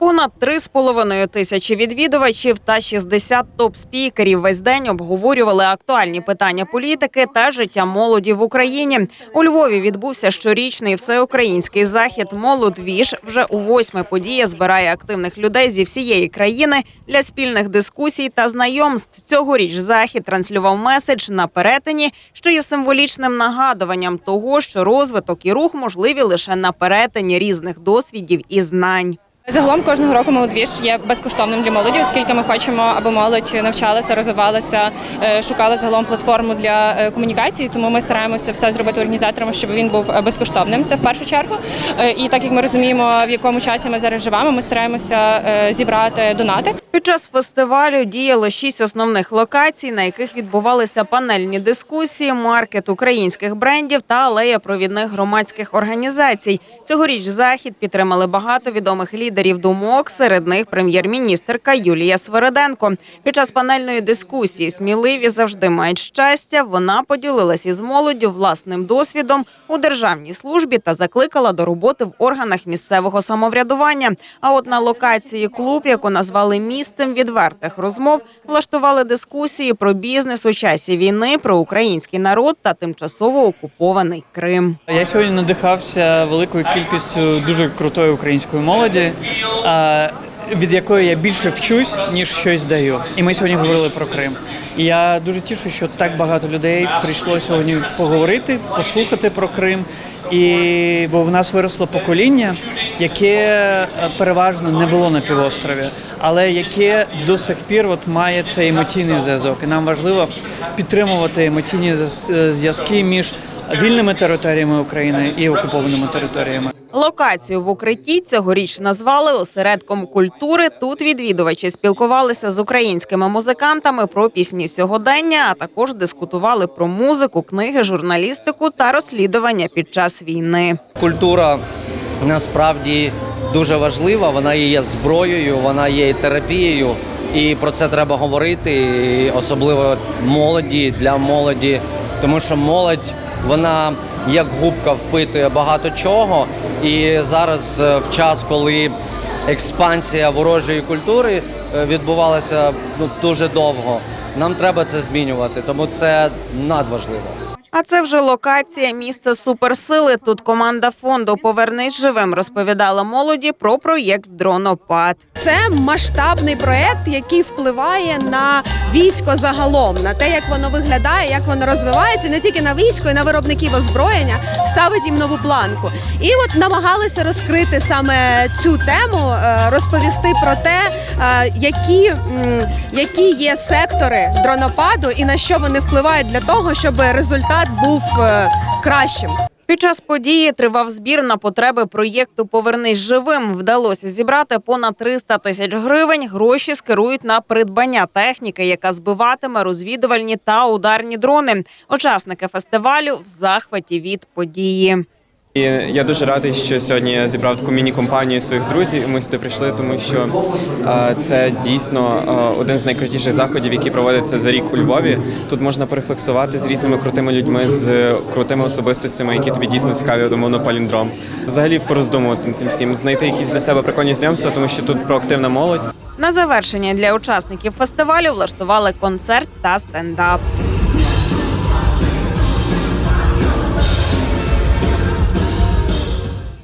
Понад 3,5 тисячі відвідувачів та 60 топ-спікерів весь день обговорювали актуальні питання політики та життя молоді в Україні. У Львові відбувся щорічний всеукраїнський захід «Молодвіж». Вже у восьме подія збирає активних людей зі всієї країни для спільних дискусій та знайомств. Цьогоріч захід транслював меседж на перетині, що є символічним нагадуванням того, що розвиток і рух можливі лише на перетині різних досвідів і знань. Загалом кожного року молодвіж є безкоштовним для молоді, оскільки ми хочемо, аби молодь навчалася, розвивалася, е, шукала загалом платформу для е, комунікації. Тому ми стараємося все зробити організаторами, щоб він був е, безкоштовним. Це в першу чергу. І так як ми розуміємо, в якому часі ми зараз живемо, ми стараємося зібрати донати. Під час фестивалю діяло шість основних локацій, на яких відбувалися панельні дискусії, маркет українських брендів та алея провідних громадських організацій. Цьогоріч захід підтримали багато відомих лідерів думок. Серед них прем'єр-міністерка Юлія Свериденко. Під час панельної дискусії сміливі завжди мають щастя. Вона поділилась із молоддю власним досвідом у державній службі та закликала до роботи в органах місцевого самоврядування. А от на локації клуб, яку назвали місцем відвертих розмов, влаштували дискусії про бізнес у часі війни, про український народ та тимчасово окупований Крим. Я сьогодні надихався великою кількістю дуже крутої української молоді, від якої я більше вчусь, ніж щось даю. І ми сьогодні говорили про Крим. І я дуже тішу, що так багато людей прийшло сьогодні поговорити, послухати про Крим. І бо в нас виросло покоління, яке е, переважно не було на півострові, але яке до сих пір от має цей емоційний зв'язок. І нам важливо підтримувати емоційні зв'язки між вільними територіями України і окупованими територіями. Локацію в укритті цьогоріч назвали осередком культури. Тут відвідувачі спілкувалися з українськими музикантами про пісні сьогодення, а також дискутували про музику, книги, журналістику та розслідування під час війни. Культура насправді дуже важлива. Вона є зброєю, вона є терапією. І про це треба говорити, особливо молоді для молоді, тому що молодь вона як губка впитує багато чого. І зараз е, в час, коли експансія ворожої культури е, відбувалася ну, дуже довго, нам треба це змінювати, тому це надважливо. А це вже локація місце суперсили. Тут команда фонду Повернись живим розповідала молоді про проєкт Дронопад. Це масштабний проект, який впливає на військо загалом, на те, як воно виглядає, як воно розвивається, не тільки на військо, і на виробників озброєння ставить їм нову планку. І от намагалися розкрити саме цю тему, е, розповісти про те, е, які, які є сектори дронопаду і на що вони впливають для того, щоб результат був е, кращим. Під час події тривав збір на потреби проєкту Повернись живим. Вдалося зібрати понад 300 тисяч гривень. Гроші скерують на придбання техніки, яка збиватиме розвідувальні та ударні дрони. Учасники фестивалю в захваті від події. І я дуже радий, що сьогодні я зібрав таку міні-компанію своїх друзів. і Ми сюди прийшли, тому що е, це дійсно е, один з найкрутіших заходів, які проводяться за рік у Львові. Тут можна порефлексувати з різними крутими людьми, з е, крутими особистостями, які тобі дійсно цікаві, умовно паліндром. Взагалі пороздумувати над цим всім, знайти якісь для себе прикольні знайомства, тому що тут проактивна молодь. На завершення для учасників фестивалю влаштували концерт та стендап.